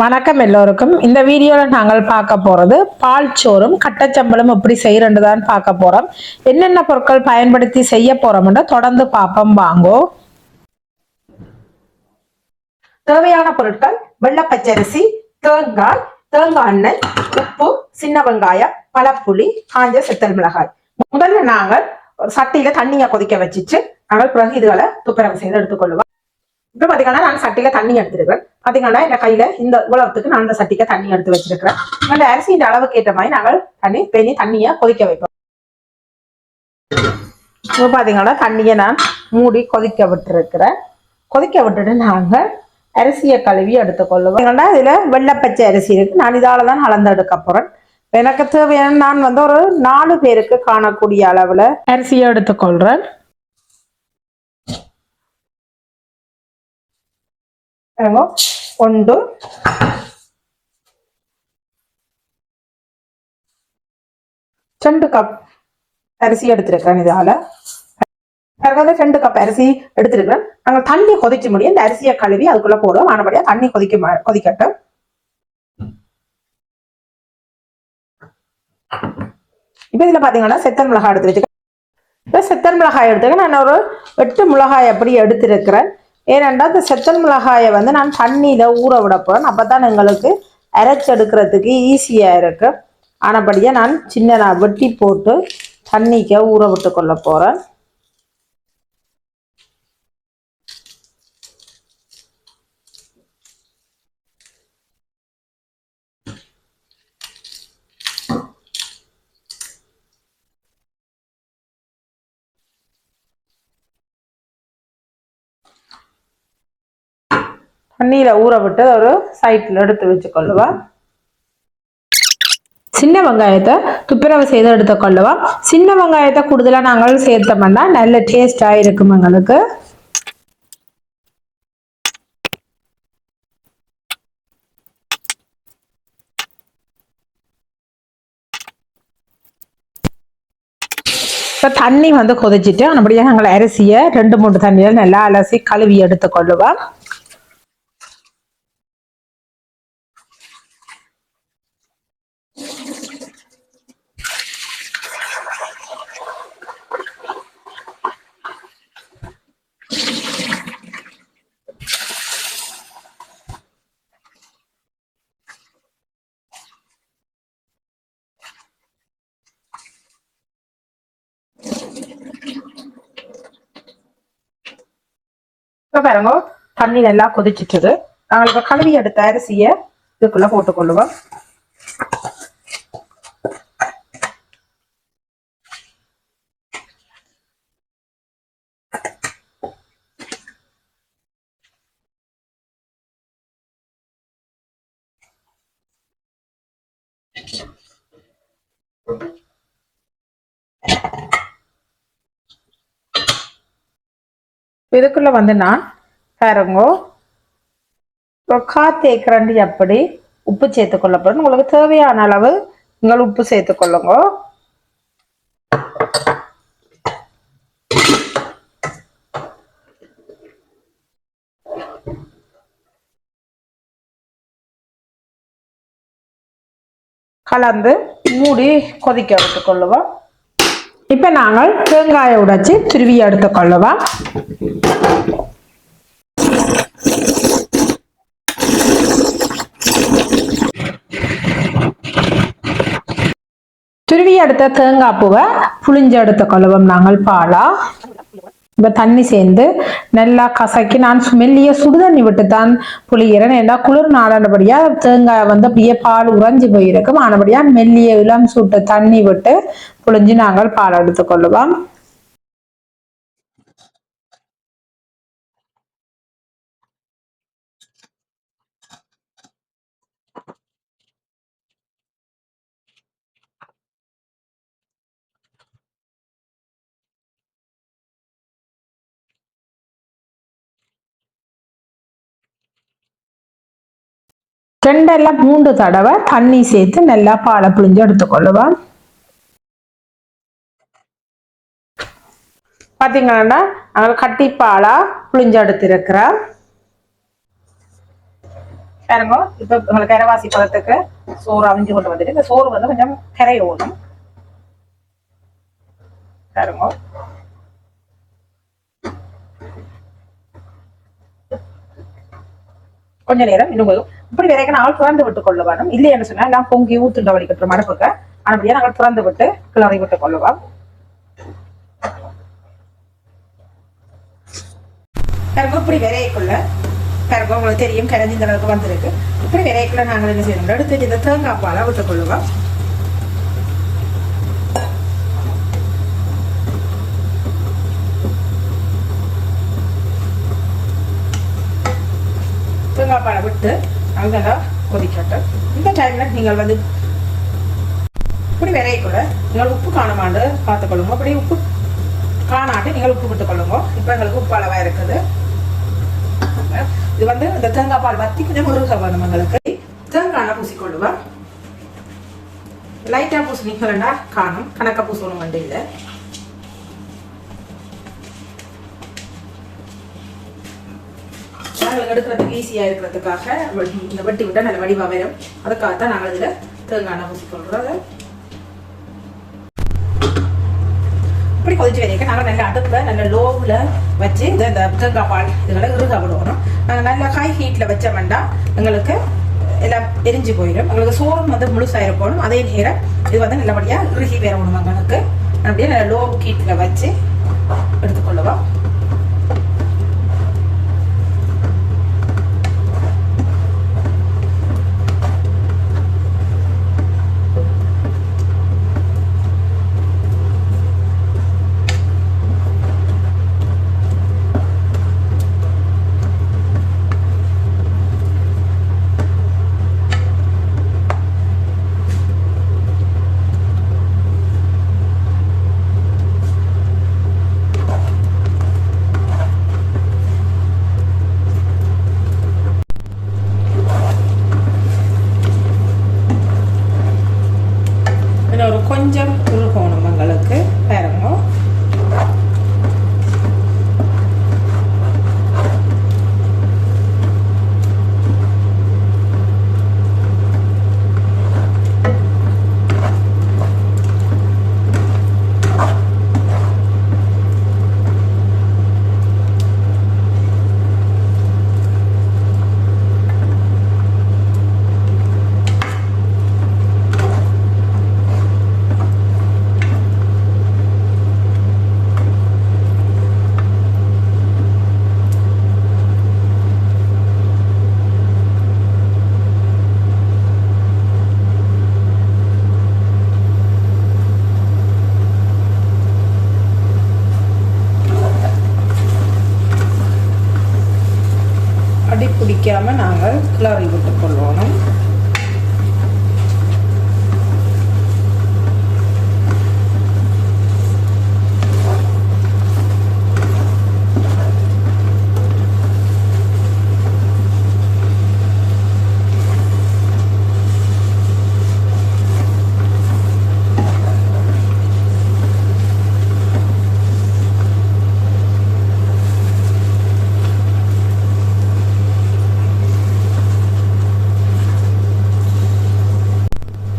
வணக்கம் எல்லோருக்கும். இந்த வீடியோவில் நாங்கள் பார்க்க போகிறது பால் சோறும் கட்டச்சம்பளம் எப்படி செய்யறன்னு தான் பார்க்க போகிறோம் என்னென்ன பொருட்கள் பயன்படுத்தி செய்ய போகிறோம்னு தொடர்ந்து பார்ப்போம். வாங்கோ. தேவையான பொருட்கள் வெள்ளப்பச்சரிசி தேங்காய் தேங்காய் எண்ணெய் உப்பு சின்ன வெங்காயம் பழப்புளி காஞ்ச செத்தல் மிளகாய். முதல்ல நாங்கள் சட்டியில தண்ணியை கொதிக்க வச்சுட்டு நாங்கள் பிறகு இதுகளை துப்புரவு செய்து எடுத்துக்கொள்வோம். இப்போ பார்த்தீங்கன்னா நான் சட்டியில தண்ணி எடுத்துடுவேன். பார்த்தீங்கன்னா என் கையில இந்த உலகத்துக்கு நான் அந்த சட்டிக்க தண்ணி எடுத்து வச்சிருக்கிறேன். இந்த அரிசியின் அளவுக்கு ஏற்ற மாதிரி நாங்கள் தண்ணி பெரிய தண்ணியை கொதிக்க வைப்போம். இப்போ பார்த்தீங்கன்னா தண்ணியை நான் மூடி கொதிக்க விட்டுருக்கிறேன். கொதிக்க விட்டுட்டு நாங்கள் அரிசியை கழுவி எடுத்துக்கொள்ளுவோம் ஏன்னா இதில் வெள்ளைப்பச்சை அரிசி இருக்கு. நான் இதால தான் அளந்து எடுக்க போகிறேன் எனக்கு தேவையான நான் வந்து ஒரு நாலு பேருக்கு காணக்கூடிய அளவில் அரிசியை எடுத்துக்கொள்கிறேன் பாருங்க ஒன்று ரெண்டு கப் அரிசி எடுத்திருக்கிறேன் இதால பிறகு ரெண்டு கப் அரிசி எடுத்திருக்கிறேன் நாங்கள் தண்ணி கொதிச்சு முடியும் இந்த அரிசியை கழுவி அதுக்குள்ள போடுவோம் ஆனபடியா தண்ணி கொதிக்க கொதிக்கட்டும் இப்ப இதுல பாத்தீங்கன்னா செத்தல் மிளகாய் எடுத்து வச்சுக்க செத்தல் மிளகாய் எடுத்துக்க நான் ஒரு எட்டு மிளகாய் அப்படி எடுத்திருக்கிறேன் ஏனென்றால் இந்த செத்தல் மிளகாயை வந்து நான் தண்ணியில் ஊற விட போகிறேன் அப்போ தான் எங்களுக்கு அரைச்செடுக்கிறதுக்கு ஈஸியாக இருக்குது ஆனபடியாக நான் சின்ன நான் வெட்டி போட்டு தண்ணிக்க ஊற விட்டு கொள்ள போகிறேன் தண்ணியில ஊற விட்டு ஒரு சைட்ல எடுத்து வச்சுக்கொள்ளுவா. சின்ன வெங்காயத்தை துப்புரவு செய்து எடுத்துக்கொள்ளுவா. சின்ன வெங்காயத்தை கூடுதலா நாங்கள் சேர்த்தோம்னா நல்ல டேஸ்டா இருக்கும் எங்களுக்கு. இப்போ தண்ணி வந்து கொதிச்சிட்டு அப்படியே நாங்கள் அரிசியை ரெண்டு மூணு தண்ணியில் நல்லா அலசி கழுவி எடுத்துக்கொள்ளுவோம். இப்போ பாருங்க தண்ணி நல்லா கொதிச்சிட்டுது. நாங்கள் இப்போ கழுவி எடுத்த அரிசியை இதுக்குள்ள போட்டுக்கொள்ளுவோம். இதுக்குள்ள வந்து நான் பாருங்க. காத்து ஏக்கரண்டி அப்படி உப்பு சேர்த்து போறேன் உங்களுக்கு தேவையான அளவு நீங்கள் உப்பு சேர்த்துக்கொள்ளுங்க கலந்து மூடி கொதிக்க விட்டுக்கொள்ளுவோம் இப்போ நாங்கள் தேங்காயை உடைச்சி துருவி எடுத்துக்கொள்ளவா துருவி எடுத்த தேங்காய் பூவை புளிஞ்சு எடுத்துக்கொள்ளுவோம் நாங்கள் பாலா. இப்போ தண்ணி சேர்ந்து நல்லா கசக்கி நான் மெல்லிய சுடுதண்ணி விட்டு தான் புளிகிறேன் ஏன்னா குளிர் நாளானபடியா தேங்காய் வந்து அப்படியே பால் உறைஞ்சு போயிருக்கும். ஆனபடியா மெல்லிய இளம் சூட்டு தண்ணி விட்டு புளிஞ்சு நாங்கள் பால் எடுத்துக்கொள்ளுவோம் ரெண்டெல்லாம் மூன்று தடவை தண்ணி சேர்த்து நல்லா பாலை புளிஞ்சு எடுத்துக்கொள்ளுவோம் பாத்தீங்கன்னா நாங்கள் கட்டிப்பாலா புளிஞ்சு எடுத்திருக்கிறோம் பாருங்க இப்ப உங்களுக்கு கரைவாசி பதத்துக்கு சோறு அவிஞ்சு கொண்டு வந்துட்டு இந்த சோறு வந்து கொஞ்சம் கரையோடும். பாருங்க. கொஞ்ச நேரம் இன்னும் இப்படி வரைக்கும் நாங்கள் திறந்து விட்டுக் கொள்ள இல்லை என்று சொன்னா எல்லாம் பொங்கி ஊத்துண்ட வலிக்கட்டுற மடப்புக்கு அப்படியே நாங்கள் திறந்து விட்டு கிளறி விட்டுக் கொள்ளுவோம். பாருங்க விரையக்குள்ள பாருங்க உங்களுக்கு தெரியும் கரைஞ்சி இந்த அளவுக்கு வந்திருக்கு. இப்படி விரையக்குள்ள நாங்கள் என்ன செய்யணும்? எடுத்து இந்த தேங்காய் பாலை விட்டுக் கொள்ளுவோம் தேங்காய் பாலை விட்டு அங்கெல்லாம் கொதிக்கட்டும். இந்த டைமில் நீங்கள் வந்து இப்படி விரையக்குள்ள நீங்கள் உப்பு காணுமாண்டு பார்த்துக்கொள்ளுங்க. அப்படி உப்பு காணாட்டு நீங்கள் உப்பு விட்டுக்கொள்ளுங்க இப்போ எங்களுக்கு உப்பு அளவாக இருக்குது. இது வந்து இந்த தேங்காய் பால் வத்தி கொஞ்சம் முருக வேணும் எங்களுக்கு. தேங்காய் பூசிக்கொள்ளுவேன் லைட்டாக பூசணிக்கலண்டா காணும். கணக்காக பூசணும் வண்டியில். நாங்கள் எடுக்கிறதுக்கு ஈஸியாக இருக்கிறதுக்காக இந்த வெட்டி விட்டால் நல்ல வடிவா வரும். அதுக்காகத்தான் நாங்கள் இதில் தேங்காய் பூசிக்கொள்றோம் அதை இப்படி கொதிச்சு வரைக்கும் நாங்கள் நல்ல அடுப்பில் நல்ல லோவில் வச்சு இந்த இந்த தேங்காய் பால் இதுகளை இறுக விடுவோம். நாங்கள் நல்ல ஹை ஹீட்டில் வச்ச வேண்டாம் எங்களுக்கு எல்லாம் எரிஞ்சு போயிடும். எங்களுக்கு சோறும் வந்து முழுசாக இருக்கணும் அதே நேரம் இது வந்து நல்லபடியாக இறுகி வரணும் எங்களுக்கு. அப்படியே நல்ல லோ ஹீட்டில் வச்சு எடுத்துக்கொள்ளுவோம். இன்னும் ஒரு கொஞ்சம் உருகணும் எங்களுக்கு பாருங்க அடி பிடிக்காம நாங்கள் கிளறி விட்டு கொள்ளணும்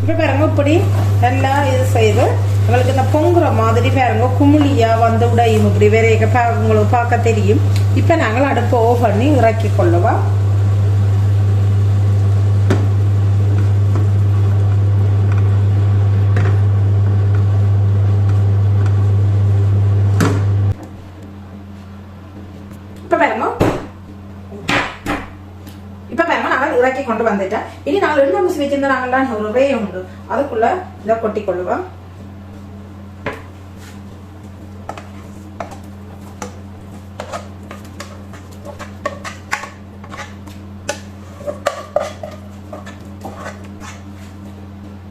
இப்போ பாருங்க இப்படி நல்லா இது செய்து உங்களுக்கு இந்த பொங்குற மாதிரி பாருங்க குமுளியா வந்து உடையும் இப்படி வேற பா- உங்களுக்கு பார்க்க தெரியும். இப்போ நாங்கள் அடுப்பை ஓ பண்ணி இறக்கி கொள்ளவா இறக்கி கொண்டு வந்துட்டேன் இனி நாங்கள் எண்ணெய் பூசி வச்சிருந்த நாங்கள்லாம் ஒரு உண்டு. அதுக்குள்ள இதை கொட்டி கொள்ளுவோம்.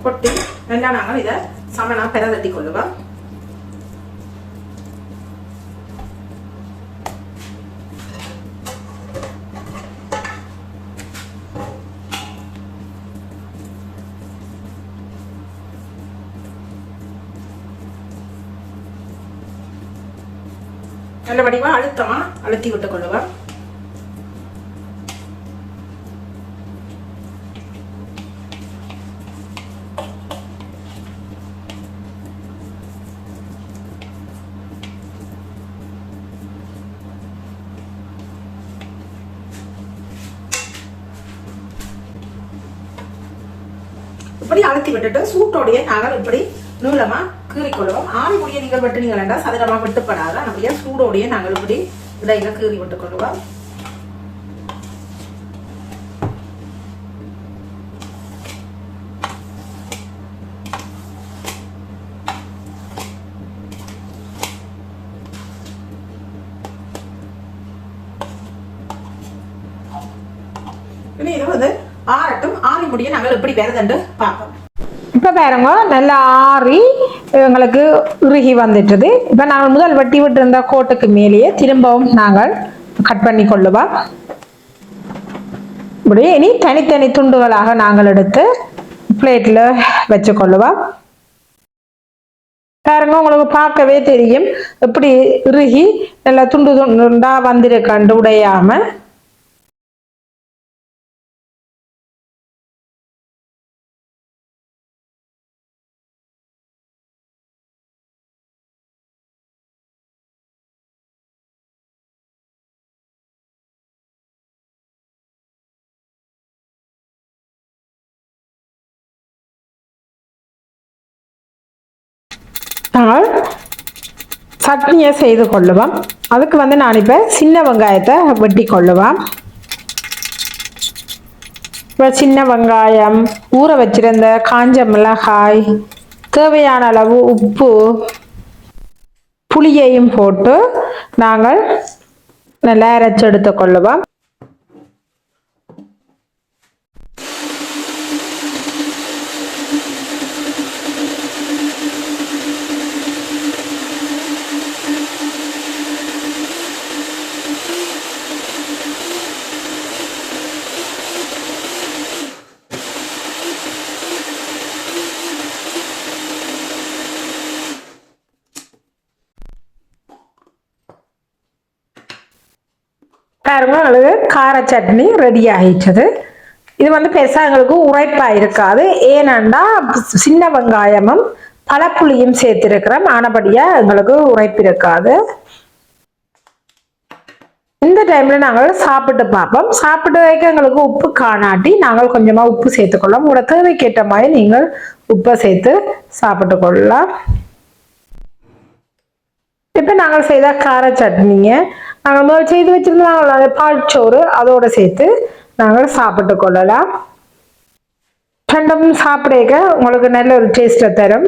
கொட்டி ரெண்டா நாங்கள் இதை சமனா பெறதட்டி கொள்ளுவோம் நல்ல வடிவா அழுத்தமா அழுத்தி விட்டு கொள்ளுவேன் இப்படி அழுத்தி விட்டுட்டு சூட்டோடைய நாங்கள் இப்படி நூலமா கீறிக்கொள்வோம் ஆணி முடிய நீங்கள் வெட்டுனீங்களா சதுரமா வெட்டுப்படாத அப்படியே சூடோடைய நாங்கள் இப்படி இடையில கீறி விட்டுக்கொள்வோம் கொள்வோம் இனி இது வந்து ஆறட்டும் ஆறி முடிய நாங்கள் எப்படி வருதுன்னு பார்ப்போம். இப்போ பாருங்க நல்லா ஆறி எங்களுக்கு இறுகி வந்துட்டது. இப்போ நாங்கள் முதல் வெட்டி விட்டு இருந்த கோட்டுக்கு மேலேயே திரும்பவும் நாங்கள் கட் பண்ணி கொள்ளுவோம் இப்படி இனி தனித்தனி துண்டுகளாக நாங்கள் எடுத்து பிளேட்டில் வச்சு கொள்ளுவோம் பாருங்க உங்களுக்கு பார்க்கவே தெரியும். எப்படி இறுகி நல்லா துண்டு துண்டா வந்திருக்கண்டு உடையாம. நாங்கள் சட்னியை செய்து கொள்ளுவோம். அதுக்கு வந்து நான் இப்போ சின்ன வெங்காயத்தை வெட்டி கொள்ளுவேன் இப்போ சின்ன வெங்காயம் ஊற வச்சிருந்த காஞ்ச மிளகாய் தேவையான அளவு உப்பு புளியையும் போட்டு நாங்கள் நல்லா அரைச்செடுத்து கொள்ளுவோம். பாருங்க எங்களுக்கு கார சட்னி ரெடி ஆயிடுச்சது. இது வந்து பெருசாங்களுக்கு உரைப்பாக இருக்காது. ஏனண்டா சின்ன வெங்காயமும் பழப்புளியும் சேர்த்திருக்கிறோம். ஆனபடியாக எங்களுக்கு உரைப்பு இருக்காது. இந்த டைம்ல நாங்கள் சாப்பிட்டு பார்ப்போம். சாப்பிட்டு வைக்க எங்களுக்கு உப்பு காணாட்டி நாங்கள் கொஞ்சமா உப்பு சேர்த்துக்கொள்ளலாம் உங்களோட தேவைக்கேற்ற மாதிரி நீங்கள் உப்பை சேர்த்து சாப்பிட்டு கொள்ளலாம். இப்போ நாங்கள் செய்த கார சட்னிங்க நாங்கள் முதல் செய்து வச்சிருந்தோம் அந்த பால்ச்சோறு சோறு அதோட சேர்த்து நாங்கள் சாப்பிட்டு கொள்ளலாம். ரெண்டும் சாப்பிடுக உங்களுக்கு நல்ல ஒரு டேஸ்ட்டை தரும்.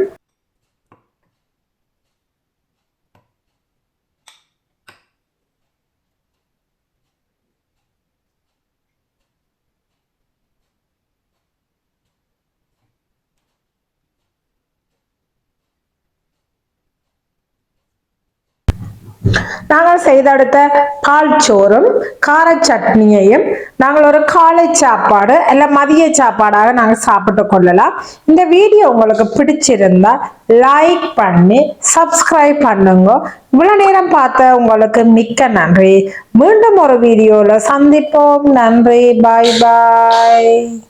நாங்கள் செய்தெடுத்த பால் சோறும் கார சட்னியையும் நாங்கள் ஒரு காலை சாப்பாடு இல்லை மதிய சாப்பாடாக நாங்கள் சாப்பிட்டு கொள்ளலாம். இந்த வீடியோ உங்களுக்கு பிடிச்சிருந்தா லைக் பண்ணி சப்ஸ்கிரைப் பண்ணுங்க. இவ்வளோ நேரம் பார்த்த உங்களுக்கு மிக்க நன்றி. மீண்டும் ஒரு வீடியோவில் சந்திப்போம். நன்றி. பாய் பாய்